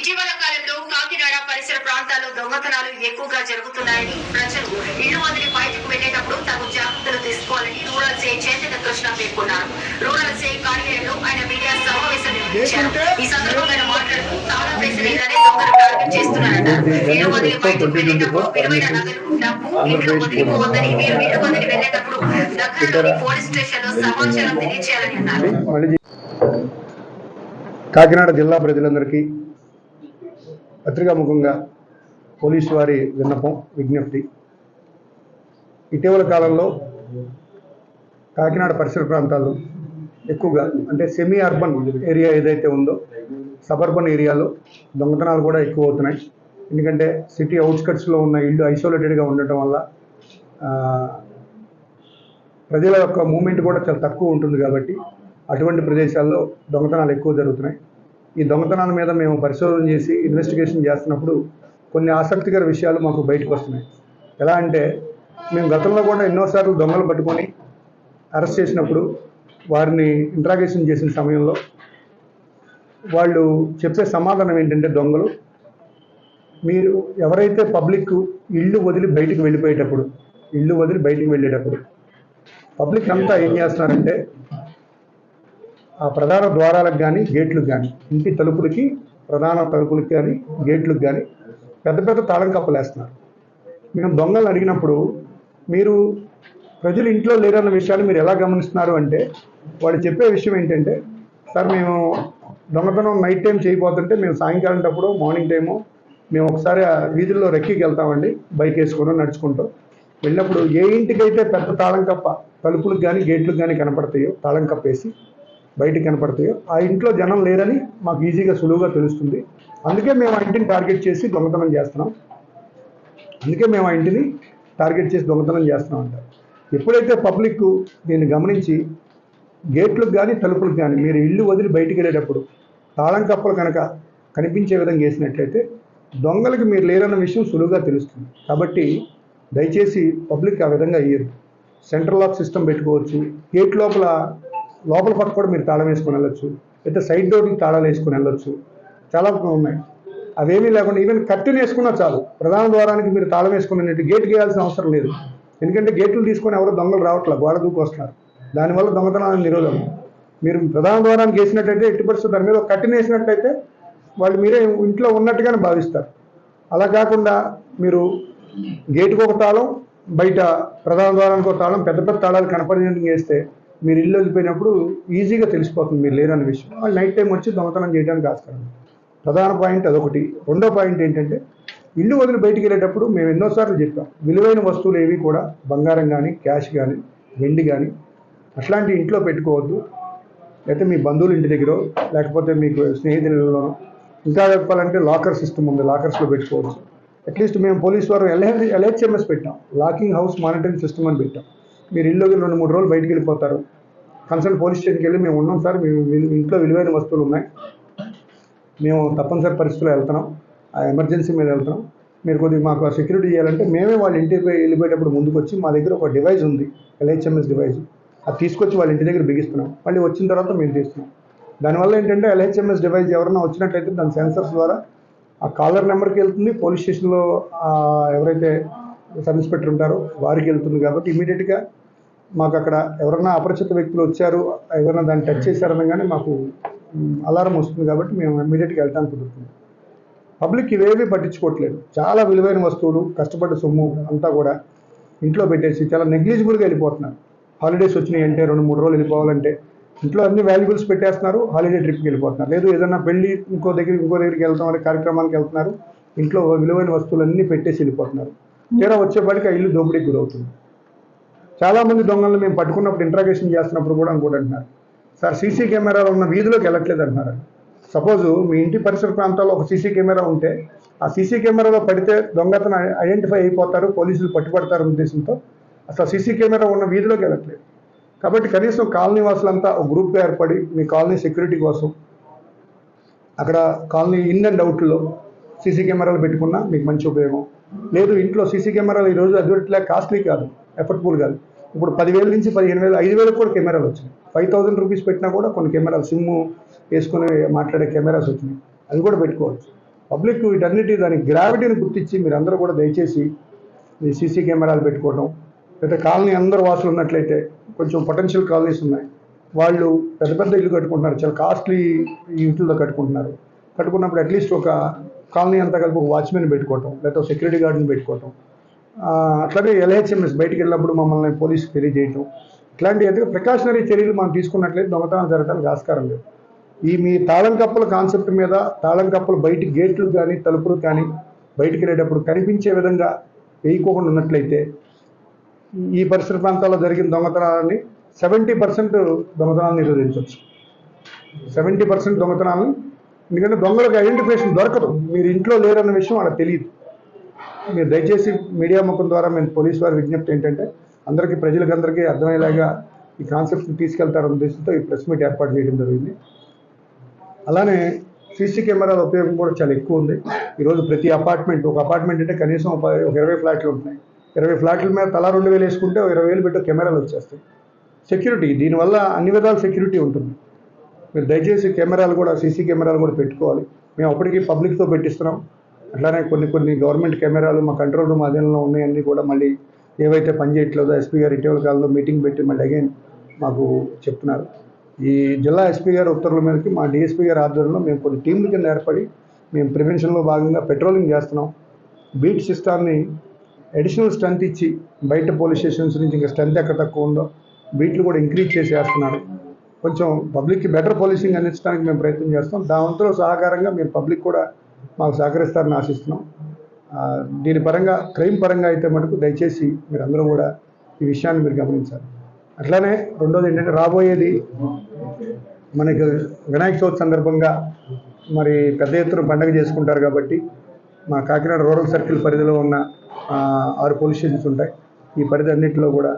ఇటీవల కాలంలో కాకినాడ పరిసర ప్రాంతాల్లో దొంగతనాలు ఎక్కువగా జరుగుతున్నాయని ప్రజలు ఇల్లు వదిలి బయటకు వెళ్ళేటప్పుడు తగు జాగ్రత్తలు తీసుకోవాలని రూరల్ సే చైతన్య కృష్ణ పేర్కొన్నారు. రూరల్ సే కార్యాలయంలో ఆయన మీడియా సమావేశం నిర్వహించారు. ఈ సందర్భంగా మాట్లాడుతూ తాళం వేసిన ఇళ్ళనే దొంగలు టార్గెట్ చేస్తున్నారన్నారు. వదిలి బయటకు వెళ్ళేటప్పుడు విలువైన నగలు డబ్బు ఇంట్లో వదిలిపోవద్దని మీరు ఇల్లు వదిలి వెళ్ళేటప్పుడు దగ్గరలోని పోలీస్ స్టేషన్లో సమాచారం తెలియజేయాలని అన్నారు. కాకినాడ జిల్లా ప్రజలందరికీ పత్రికాముఖంగా పోలీసు వారి విన్నపం విజ్ఞప్తి. ఇటీవల కాలంలో కాకినాడ పరిసర ప్రాంతాల్లో ఎక్కువగా అంటే సెమీ అర్బన్ ఏరియా ఏదైతే ఉందో సబర్బన్ ఏరియాలో దొంగతనాలు కూడా ఎక్కువ అవుతున్నాయి ఎందుకంటే సిటీ అవుట్స్కట్స్లో ఉన్న ఇల్లు ఐసోలేటెడ్గా ఉండటం వల్ల ప్రజల యొక్క మూమెంట్ కూడా చాలా తక్కువ ఉంటుంది కాబట్టి అటువంటి ప్రదేశాల్లో దొంగతనాలు ఎక్కువ జరుగుతున్నాయి. ఈ దొంగతనాల మీద మేము పరిశోధన చేసి ఇన్వెస్టిగేషన్ చేస్తున్నప్పుడు కొన్ని ఆసక్తికర విషయాలు మాకు బయటకు వస్తున్నాయి. ఎలా అంటే మేము గతంలో కూడా ఎన్నోసార్లు దొంగలు పట్టుకొని అరెస్ట్ చేసినప్పుడు వారిని ఇంట్రాగేషన్ చేసిన సమయంలో వాళ్ళు చెప్పే సమాధానం ఏంటంటే దొంగలు మీరు ఎవరైతే పబ్లిక్ ఇల్లు వదిలి బయటికి వెళ్ళిపోయేటప్పుడు ఇల్లు వదిలి బయటికి వెళ్ళేటప్పుడు పబ్లిక్ అంతా ఏం చేస్తున్నారంటే ఆ ప్రధాన ద్వారాలకు కానీ గేట్లకు కానీ ఇంటి తలుపులకి ప్రధాన తలుపులకి కానీ గేట్లకు కానీ పెద్ద పెద్ద తాళం కప్పలేస్తున్నారు మేము దొంగలు అడిగినప్పుడు మీరు ప్రజలు ఇంట్లో లేరన్న విషయాన్ని మీరు ఎలా గమనిస్తున్నారు అంటే వాళ్ళు చెప్పే విషయం ఏంటంటే సార్ మేము దొంగతనం నైట్ టైం చేయబోతుంటే మేము సాయంకాలం టప్పుడు మార్నింగ్ టైము మేము ఒకసారి ఆ వీధుల్లో రెక్కికి వెళ్తామండి బైక్ వేసుకొని నడుచుకుంటూ. వెళ్ళినప్పుడు ఏ ఇంటికైతే పెద్ద తాళం కప్ప తలుపులకు కానీ గేట్లకు కానీ కనపడతాయో తాళం కప్పేసి బయటికి కనపడతాయో ఆ ఇంట్లో జనం లేరని మాకు ఈజీగా సులువుగా తెలుస్తుంది. అందుకే మేము ఆ ఇంటిని టార్గెట్ చేసి దొంగతనం చేస్తున్నాం. అందుకే మేము ఆ ఇంటిని టార్గెట్ చేసి దొంగతనం చేస్తున్నాం అంటారు ఎప్పుడైతే పబ్లిక్ దీన్ని గమనించి గేట్లకు కానీ తలుపులకు కానీ మీరు ఇల్లు వదిలి బయటికి వెళ్ళేటప్పుడు తాళం కప్పలు కనుక కనిపించే విధంగా వేసినట్లయితే దొంగలకు మీరు లేరన్న విషయం సులువుగా తెలుస్తుంది. కాబట్టి దయచేసి పబ్లిక్ ఆ విధంగా అయ్యారు సెంట్రల్ లాక్ సిస్టమ్ పెట్టుకోవచ్చు. గేట్ లోపల లోపల పక్క కూడా మీరు తాళం వేసుకొని వెళ్ళొచ్చు. అయితే సైడ్ డోర్కి తాళాలు వేసుకొని వెళ్ళొచ్చు. చాలా ఉన్నాయి. అవేమీ లేకుండా ఈవెన్ కర్టెన్ వేసుకున్నా చాలు. ప్రధాన ద్వారానికి మీరు తాళం వేసుకున్నట్టు గేట్ గేయాల్సిన అవసరం లేదు. ఎందుకంటే గేట్లు తీసుకొని ఎవరో దొంగలు రావట్లేదు గోడ దూకు వస్తున్నారు. దానివల్ల దొంగతనాన్ని నిరోధం మీరు ప్రధాన ద్వారానికి వేసినట్టయితే ఎట్టి పరిస్థితి దాని మీద ఒక కట్టిన వేసినట్టయితే వాళ్ళు మీరే ఇంట్లో ఉన్నట్టుగానే భావిస్తారు. అలా కాకుండా మీరు గేటుకు ఒక తాళం బయట ప్రధాన ద్వారానికి ఒక తాళం పెద్ద పెద్ద తాళాలు కనపడినట్టు వేస్తే మీరు ఇల్లు వెళ్ళిపోయినప్పుడు ఈజీగా తెలిసిపోతుంది మీరు లేరన్న విషయం. వాళ్ళు నైట్ టైం వచ్చి దొంగతనం చేయడానికి ఆస్కారం ప్రధాన పాయింట్ అదొకటి. రెండో పాయింట్ ఏంటంటే ఇల్లు వదిలి బయటికి వెళ్ళేటప్పుడు మేము ఎన్నోసార్లు చెప్పాం. విలువైన వస్తువులు ఏవి కూడా బంగారం కానీ క్యాష్ కానీ వెండి కానీ అట్లాంటి ఇంట్లో పెట్టుకోవద్దు. లేకపోతే మీ బంధువుల ఇంటి దగ్గర లేకపోతే మీకు స్నేహితులలో ఇంకా చెప్పాలంటే లాకర్ సిస్టమ్ ఉంది. లాకర్స్లో పెట్టుకోవచ్చు. అట్లీస్ట్ మేము పోలీస్ వారు ఎల్హెచ్ ఎల్హెచ్ఎంఎస్ పెట్టాం. లాకింగ్ హౌస్ మానిటరింగ్ సిస్టమ్ అని పెట్టాం. మీరు ఇల్లుకి రెండు మూడు రోజులు బయటికి వెళ్ళిపోతారు. కన్సల్ట్ పోలీస్ స్టేషన్కి వెళ్ళి మేము ఉన్నాం సార్ మేము ఇంట్లో విలువైన వస్తువులు ఉన్నాయి. మేము తప్పనిసరి పరిస్థితుల్లో వెళ్తున్నాం. ఆ ఎమర్జెన్సీ మీద వెళ్తున్నాం. మీరు కొద్దిగా మాకు సెక్యూరిటీ చేయాలంటే మేమే వాళ్ళ ఇంటికి వెళ్ళిపోయేటప్పుడు ముందుకు వచ్చి మా దగ్గర ఒక డివైస్ ఉంది ఎల్హెచ్ఎంఎస్ డివైస్ అది తీసుకొచ్చి వాళ్ళ ఇంటి దగ్గర బిగిస్తున్నాం. మళ్ళీ వచ్చిన తర్వాత మేము తీస్తున్నాం. దానివల్ల ఏంటంటే ఎల్హెచ్ఎంఎస్ డివైస్ ఎవరైనా వచ్చినట్లయితే దాని సెన్సర్స్ ద్వారా ఆ కాలర్ నెంబర్కి వెళ్తుంది. పోలీస్ స్టేషన్లో ఎవరైతే సబ్ ఇన్స్పెక్టర్ ఉంటారో వారికి వెళ్తుంది కాబట్టి ఇమీడియట్గా మాకు అక్కడ ఎవరైనా అపరిచిత వ్యక్తులు వచ్చారు ఎవరైనా దాన్ని టచ్ చేశారనగానే మాకు అలారం వస్తుంది కాబట్టి మేము ఇమీడియట్గా వెళ్ళడానికి కుదురుతుంది. పబ్లిక్ ఇవేవి పట్టించుకోవట్లేదు. చాలా విలువైన వస్తువులు కష్టపడ్డ సొమ్ము అంతా కూడా ఇంట్లో పెట్టేసి చాలా నెగ్లిజిబుల్గా వెళ్ళిపోతున్నారు. హాలిడేస్ వచ్చినాయి అంటే రెండు మూడు రోజులు వెళ్ళిపోవాలంటే ఇంట్లో అన్ని వాల్యుబుల్స్ పెట్టేస్తున్నారు హాలిడే ట్రిప్కి వెళ్ళిపోతున్నారు. లేదు ఏదైనా పెళ్ళి ఇంకో దగ్గర ఇంకో దగ్గరికి వెళ్తాం అనే కార్యక్రమానికి వెళ్తున్నారు ఇంట్లో విలువైన వస్తువులన్నీ పెట్టేసి వెళ్ళిపోతున్నారు. తీరా వచ్చేపాటికి ఆ ఇల్లు దోపిడీకి గురవుతుంది. చాలామంది దొంగలను మేము పట్టుకున్నప్పుడు ఇంట్రాగేషన్ చేస్తున్నప్పుడు కూడా ఇంకోటి అంటున్నారు. సార్ సీసీ కెమెరాలు ఉన్న వీధిలోకి వెళ్ళట్లేదు అంటున్నారు. సపోజ్ మీ ఇంటి పరిసర ప్రాంతాల్లో ఒక సీసీ కెమెరా ఉంటే ఆ సీసీ కెమెరాలో పడితే దొంగతను ఐడెంటిఫై అయిపోతారు పోలీసులు పట్టుబడతారు ఉద్దేశంతో అసలు సీసీ కెమెరా ఉన్న వీధిలోకి వెళ్ళట్లేదు. కాబట్టి కనీసం కాలనీ వాసులంతా ఒక గ్రూప్గా ఏర్పడి మీ కాలనీ సెక్యూరిటీ కోసం అక్కడ కాలనీ ఇన్ అండ్ అవుట్లో సీసీ కెమెరాలు పెట్టుకున్నా మీకు మంచి ఉపయోగం. లేదు ఇంట్లో సీసీ కెమెరాలు ఈరోజు అదివట్లే కాస్ట్లీ కాదు ఎఫర్ట్ఫుల్ కాదు. ఇప్పుడు పదివేల నుంచి పదిహేను వేలు ఐదు వేలకు కూడా కెమెరాలు వచ్చినాయి. ఫైవ్ థౌసండ్ రూపీస్ పెట్టినా కూడా కొన్ని కెమెరాలు సిమ్ వేసుకొని మాట్లాడే కెమెరాస్ వచ్చినాయి. అవి కూడా పెట్టుకోవచ్చు. పబ్లిక్ వీటన్నిటి దాని గ్రావిటీని గుర్తించి మీరందరూ కూడా దయచేసి ఈ సీసీ కెమెరాలు పెట్టుకోవడం లేదా కాలనీ అందరు వాసులు ఉన్నట్లయితే కొంచెం పొటెన్షియల్ కాలనీస్ ఉన్నాయి. వాళ్ళు పెద్ద పెద్ద ఇల్లు కట్టుకుంటున్నారు చాలా కాస్ట్లీ ఇంట్లో కట్టుకుంటున్నారు. కట్టుకున్నప్పుడు అట్లీస్ట్ ఒక కాలనీ అంతా కలిపి ఒక వాచ్మెన్ పెట్టుకోవటం లేదా సెక్యూరిటీ గార్డుని పెట్టుకోవటం. అట్లనే ఎల్హెచ్ఎంఎస్ బయటికి వెళ్ళినప్పుడు మమ్మల్ని పోలీసు తెలియజేయటం. ఇట్లాంటి అయితే ప్రికాషనరీ చర్యలు మనం తీసుకున్నట్లయితే దొంగతనం జరగడానికి ఆస్కారం లేదు. ఈ మీ తాళం కప్పల కాన్సెప్ట్ మీద తాళం కప్పలు బయటి గేట్లు కానీ తలుపులు కానీ బయటికి వెళ్ళేటప్పుడు కనిపించే విధంగా వేయకోకుండా ఉన్నట్లయితే ఈ పరిసర ప్రాంతాల్లో జరిగిన దొంగతనాలని సెవెంటీ పర్సెంట్ దొంగతనాలను నిరోధించవచ్చు. సెవెంటీ పర్సెంట్ దొంగతనాలను ఎందుకంటే దొంగలకు ఐడెంటిఫికేషన్ దొరకదు. మీరు ఇంట్లో లేరన్న విషయం వాళ్ళకి తెలియదు. మీరు దయచేసి మీడియా ముఖం ద్వారా మేము పోలీస్ వారి విజ్ఞప్తి ఏంటంటే అందరికీ ప్రజలకందరికీ అర్థమయ్యేలాగా ఈ కాన్సెప్ట్ని తీసుకెళ్తారన్న ఉద్దేశంతో ఈ ప్రెస్ మీట్ ఏర్పాటు చేయడం జరిగింది. అలానే సీసీ కెమెరాల ఉపయోగం కూడా చాలా ఎక్కువ ఉంది. ఈరోజు ప్రతి అపార్ట్మెంట్ ఒక అపార్ట్మెంట్ అంటే కనీసం ఒక ఇరవై ఫ్లాట్లు ఉంటున్నాయి. ఇరవై ఫ్లాట్ల మీద తలా రెండు వేలు వేసుకుంటే ఒక ఇరవై వేలు పెట్టే కెమెరాలు వచ్చేస్తాయి. సెక్యూరిటీ దీనివల్ల అన్ని విధాల సెక్యూరిటీ ఉంటుంది. మీరు దయచేసి కెమెరాలు కూడా సీసీ కెమెరాలు కూడా పెట్టుకోవాలి. మేము అప్పటికి పబ్లిక్తో పెట్టిస్తున్నాం. అట్లానే కొన్ని కొన్ని గవర్నమెంట్ కెమెరాలు మా కంట్రోల్ రూమ్ అధీనంలో ఉన్నాయన్నీ కూడా మళ్ళీ ఏవైతే పనిచేయట్లేదో ఎస్పీ గారు ఇటీవల కాలంలో మీటింగ్ పెట్టి మళ్ళీ అగైన్ మాకు చెప్తున్నారు. ఈ జిల్లా ఎస్పీ గారి ఉత్తర్వుల మేరకు మా డిఎస్పీ గారి ఆధ్వర్యంలో మేము కొన్ని టీంల కింద ఏర్పడి మేము ప్రివెన్షన్లో భాగంగా పెట్రోలింగ్ చేస్తున్నాం. బీట్ సిస్టాన్ని అడిషనల్ స్ట్రెంత్ ఇచ్చి బయట పోలీస్ స్టేషన్స్ నుంచి ఇంకా స్ట్రెంత్ ఎక్కడ తక్కువ ఉందో బీట్లు కూడా ఇంక్రీజ్ చేసి వేస్తున్నారు. కొంచెం పబ్లిక్కి బెటర్ పోలీసింగ్ అందించడానికి మేము ప్రయత్నం చేస్తాం. దాంతో సహకారంగా మేము పబ్లిక్ కూడా మాకు సహకరిస్తారని ఆశిస్తున్నాం. దీని పరంగా క్రైమ్ పరంగా అయితే మటుకు దయచేసి మీరు అందరూ కూడా ఈ విషయాన్ని మీరు గమనించాలి. అట్లానే రెండోది ఏంటంటే రాబోయేది మనకి వినాయక చవితి సందర్భంగా మరి పెద్ద ఎత్తున పండగ చేసుకుంటారు కాబట్టి మా కాకినాడ రూరల్ సర్కిల్ పరిధిలో ఉన్న ఆరు పోలీస్ స్టేషన్స్ ఉంటాయి. ఈ పరిధి అన్నింటిలో కూడా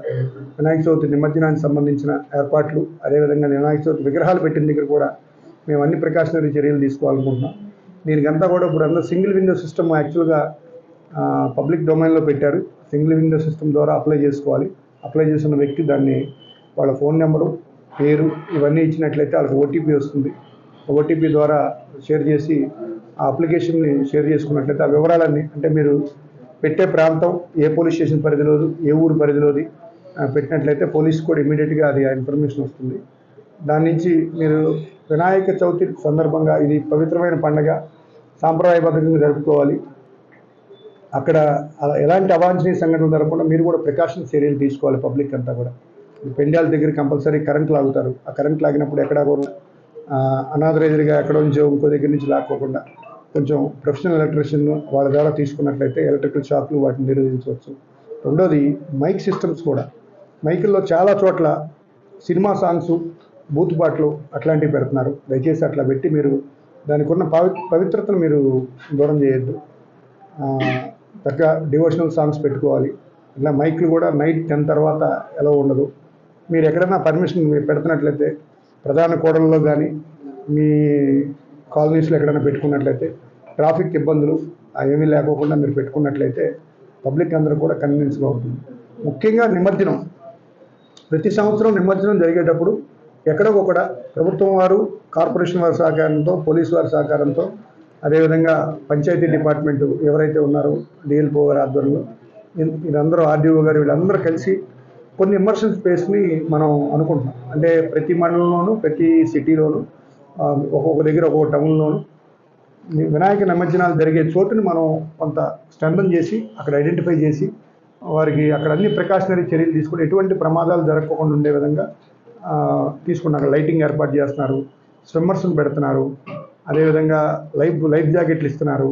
వినాయక చవితి నిమజ్జనానికి సంబంధించిన ఏర్పాట్లు అదేవిధంగా వినాయక చవితి విగ్రహాలు పెట్టిన దగ్గర కూడా మేము అన్ని ప్రికాషనరీ చర్యలు తీసుకోవాలనుకుంటున్నాం. దీనికంతా కూడా ఇప్పుడు అందరూ సింగిల్ విండో సిస్టమ్ యాక్చువల్గా పబ్లిక్ డొమైన్లో పెట్టారు. సింగిల్ విండో సిస్టమ్ ద్వారా అప్లై చేసుకోవాలి. అప్లై చేసిన వ్యక్తి దాన్ని వాళ్ళ ఫోన్ నెంబరు పేరు ఇవన్నీ ఇచ్చినట్లయితే వాళ్ళకి ఓటీపీ వస్తుంది. ఓటీపీ ద్వారా షేర్ చేసి ఆ అప్లికేషన్ని షేర్ చేసుకున్నట్లయితే ఆ వివరాలన్నీ అంటే మీరు పెట్టే ప్రాంతం ఏ పోలీస్ స్టేషన్ పరిధిలోది ఏ ఊరు పరిధిలోది పెట్టినట్లయితే పోలీస్ కూడా ఇమీడియట్గా అది ఆ ఇన్ఫర్మేషన్ వస్తుంది. దాని నుంచి మీరు వినాయక చవితి సందర్భంగా ఇది పవిత్రమైన పండగ. సాంప్రదాయబద్ధంగా జరుపుకోవాలి. అక్కడ అలా ఎలాంటి అవాంఛనీయ సంఘటనలు జరగకుండా మీరు కూడా ప్రికాషన్ చర్యలు తీసుకోవాలి పబ్లిక్ అంతా కూడా. పెండాల దగ్గర కంపల్సరీ కరెంట్ లాగుతారు. ఆ కరెంట్ లాగినప్పుడు ఎక్కడ కూడా అనాథరైజ్డ్గా ఎక్కడో నుంచో ఇంకో దగ్గర నుంచి లాక్కోకుండా కొంచెం ప్రొఫెషనల్ ఎలక్ట్రీషియన్ వాళ్ళ ద్వారా తీసుకున్నట్లయితే ఎలక్ట్రికల్ షాప్లు వాటిని నిరోధించవచ్చు రెండోది మైక్ సిస్టమ్స్ కూడా. మైకుల్లో చాలా చోట్ల సినిమా సాంగ్స్ బూత్ బాట్లు అట్లాంటివి పెడుతున్నారు. దయచేసి అట్లా పెట్టి మీరు దానికి ఉన్న పవి పవిత్రతను మీరు దూరం చేయొద్దు. చక్కగా డివోషనల్ సాంగ్స్ పెట్టుకోవాలి. ఇలా మైక్లు కూడా నైట్ టెన్ తర్వాత ఎలా ఉండదు. మీరు ఎక్కడైనా పర్మిషన్ మీరు పెడుతున్నట్లయితే ప్రధాన కూడల్లో కానీ మీ కాలనీస్లో ఎక్కడైనా పెట్టుకున్నట్లయితే ట్రాఫిక్ ఇబ్బందులు ఏమీ లేకోకుండా మీరు పెట్టుకున్నట్లయితే పబ్లిక్ అందరూ కూడా కన్వీనియన్స్గా ఉంటుంది. ముఖ్యంగా నిమజ్జనం. ప్రతి సంవత్సరం నిమజ్జనం జరిగేటప్పుడు ఎక్కడో ఒకడ ప్రభుత్వం వారు కార్పొరేషన్ వారి సహకారంతో పోలీసు వారి సహకారంతో అదేవిధంగా పంచాయతీ డిపార్ట్మెంటు ఎవరైతే ఉన్నారో డిఎల్పో గారి ఆధ్వర్యంలో వీళ్ళందరూ ఆర్డీఓ గారు వీళ్ళందరూ కలిసి కొన్ని ఇమర్షన్ స్పేస్ని మనం అనుకుంటున్నాం. అంటే ప్రతి మండలంలోనూ ప్రతి సిటీలోనూ ఒక్కొక్క దగ్గర ఒక్కొక్క టౌన్లోనూ వినాయక నిమజ్జనాలు జరిగే చోటుని మనం కొంత స్ట్రెంథన్ చేసి అక్కడ ఐడెంటిఫై చేసి వారికి అక్కడ అన్ని ప్రికాషనరీ చర్యలు తీసుకుని ఎటువంటి ప్రమాదాలు జరగకుండా ఉండే విధంగా తీసుకున్నాక లైటింగ్ ఏర్పాటు చేస్తున్నారు స్విమ్మర్స్ని పెడుతున్నారు అదేవిధంగా లైఫ్ లైఫ్ జాకెట్లు ఇస్తున్నారు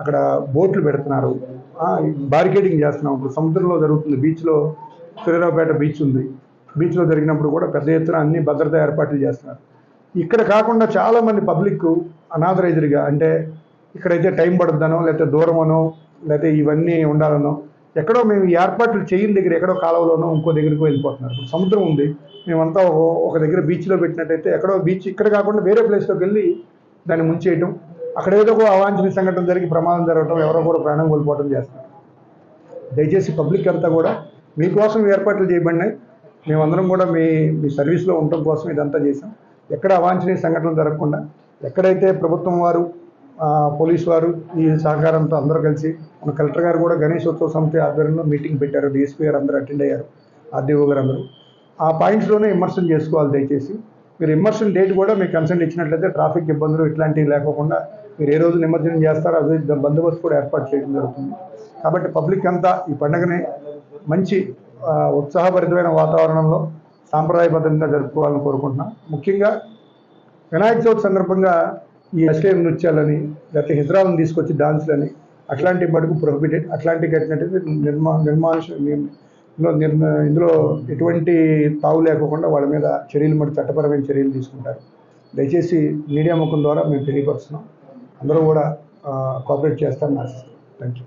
అక్కడ బోట్లు పెడుతున్నారు బారికేడింగ్ చేస్తున్నాం. ఇప్పుడు సముద్రంలో జరుగుతుంది బీచ్లో సూర్యరావుపేట బీచ్ ఉంది. బీచ్లో జరిగినప్పుడు కూడా పెద్ద ఎత్తున అన్ని భద్రతా ఏర్పాట్లు చేస్తున్నారు. ఇక్కడ కాకుండా చాలామంది పబ్లిక్ అనాథరైజ్డ్గా అంటే ఇక్కడైతే టైం పడుద్దనో లేకపోతే దూరమనో లేకపోతే ఇవన్నీ ఉండాలనో ఎక్కడో మేము ఈ ఏర్పాట్లు చేయని దగ్గర ఎక్కడో కాలువలోనో ఇంకో దగ్గరికి వెళ్ళిపోతున్నారు. ఇప్పుడు సముద్రం ఉంది మేమంతా ఒక ఒక దగ్గర బీచ్లో పెట్టినట్టయితే ఎక్కడో బీచ్ ఇక్కడ కాకుండా వేరే ప్లేస్లోకి వెళ్ళి దాన్ని ముంచేయటం అక్కడ ఏదో ఒక అవాంఛనీయ సంఘటన జరిగి ప్రమాదం జరగటం ఎవరో కూడా ప్రాణం కోల్పోవడం చేస్తున్నారు దయచేసి పబ్లిక్ అంతా కూడా మీకోసం ఏర్పాట్లు చేయబడినాయి. మేమందరం కూడా మీ మీ సర్వీస్లో ఉండటం కోసం ఇదంతా చేసాం ఎక్కడ అవాంఛనీయ సంఘటనలు జరగకుండా ఎక్కడైతే ప్రభుత్వం వారు పోలీస్ వారు ఈ సహకారంతో అందరూ కలిసి మన కలెక్టర్ గారు కూడా గణేశోత్సవ ఉత్సవ సమితి ఆధ్వర్యంలో మీటింగ్ పెట్టారు. డిఎస్పీ గారు అందరూ అటెండ్ అయ్యారు. ఆర్డీఓ గారు అందరూ. ఆ పాయింట్స్లోనే ఇమ్మర్షన్ చేసుకోవాలి దయచేసి. మీరు ఇమ్మర్షన్ డేట్ కూడా మీకు కన్సెంట్ ఇచ్చినట్లయితే ట్రాఫిక్ ఇబ్బందులు ఇట్లాంటివి లేకోకుండా మీరు ఏ రోజు నిమజ్జనం చేస్తారో అదే బందోబస్తు కూడా ఏర్పాటు చేయడం జరుగుతుంది. కాబట్టి పబ్లిక్ అంతా ఈ పండుగని మంచి ఉత్సాహభరితమైన వాతావరణంలో సాంప్రదాయబద్ధంగా జరుపుకోవాలని కోరుకుంటున్నాం. ముఖ్యంగా వినాయక చవితి సందర్భంగా ఈ అశ్లీల నృత్యాలని లేకపోతే హిజ్రాలను తీసుకొచ్చి డాన్స్లని అట్లాంటి మటుకు ప్రొహిబిటెడ్ అట్లాంటివి కట్టినట్టయితే నిర్మా నిర్మానుష ఇందులో నిర్మ ఇందులో ఎటువంటి తావు లేకుండా వాళ్ళ మీద చర్యలు మటు చట్టపరమైన చర్యలు తీసుకుంటారు. దయచేసి మీడియా ముఖం ద్వారా మేము తెలియపరుస్తున్నాం. అందరూ కూడా కోఆపరేట్ చేస్తారని ఆశిస్తున్నాం. Thank you